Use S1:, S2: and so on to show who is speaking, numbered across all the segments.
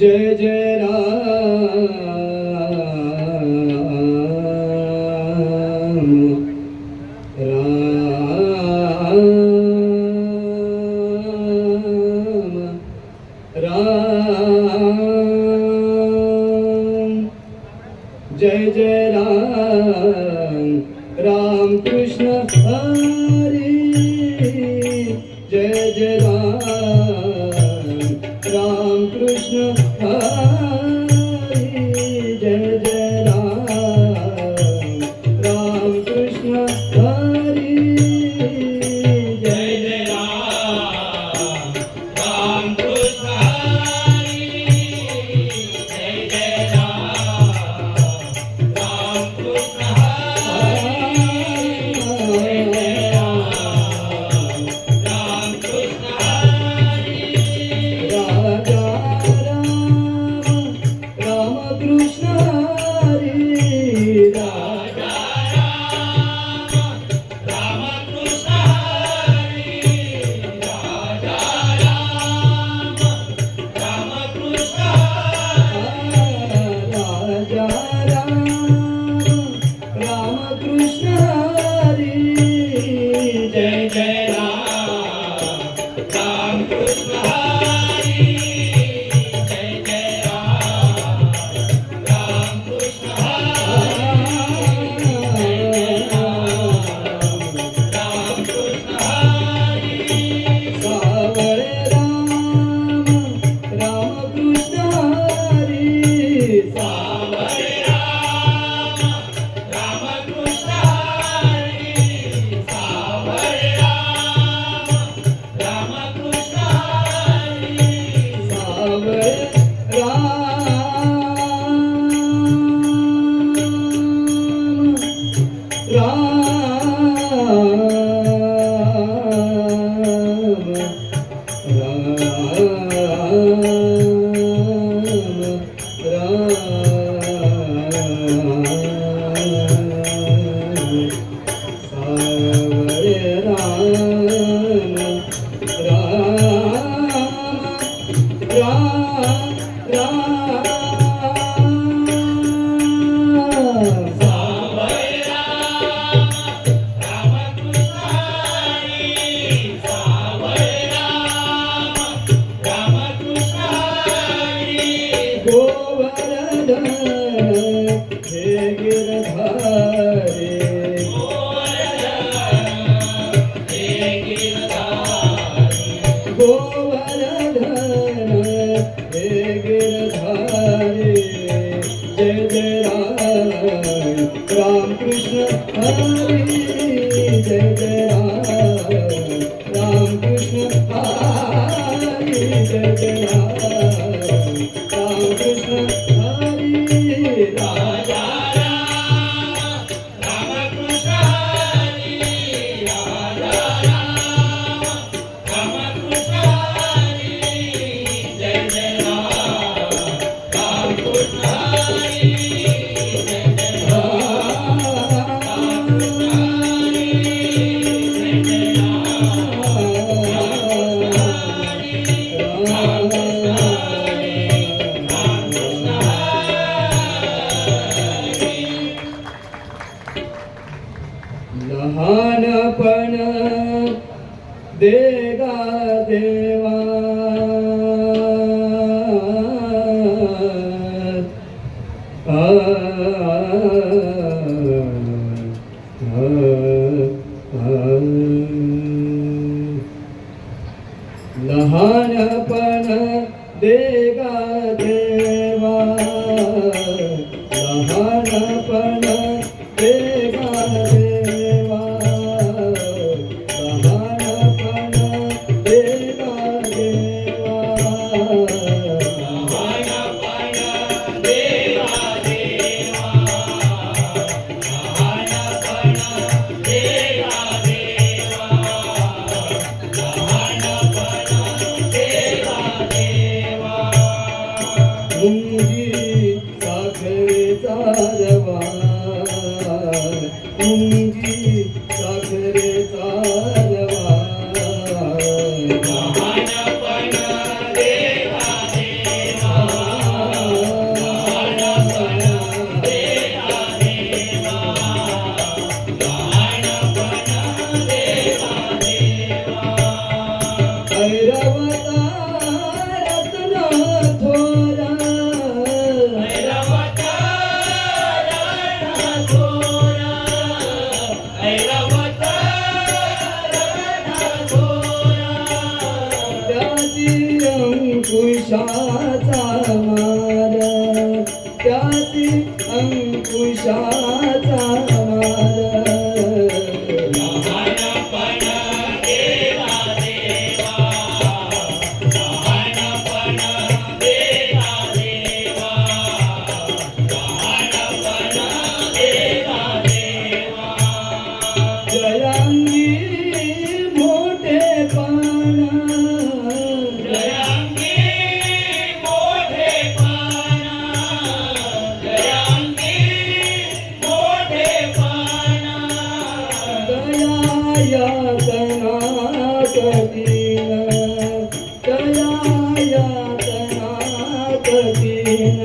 S1: जय जय राम। राम। राम जय जय राम। राम कृष्ण हरी। जय जय Ram. Ram. Ram Ram Krishna Hari जय जय राम राम कृष्ण हरी जय जय राम लहानपण देगा देवा. आ, आ, आ, आ, लहानपण देगा देवा. त्यातील अंकुशाचा मारा त्यातील अंकुशाचा ಕಪಿನ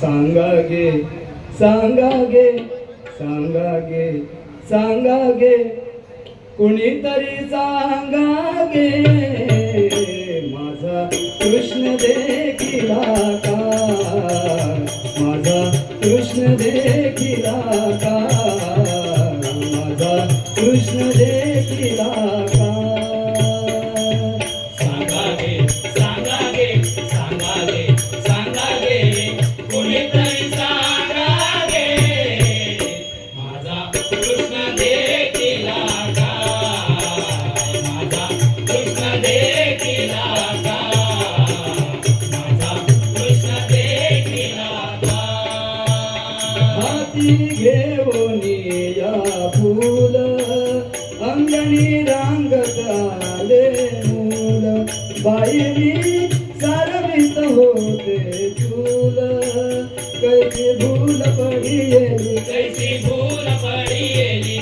S1: सांगा गे सांगा गे सांगा गे सांगा गे कुणीतरी सांगा
S2: मी सारवित होते झूल
S1: कैसी भूल पडियली कैसी भूल पडियली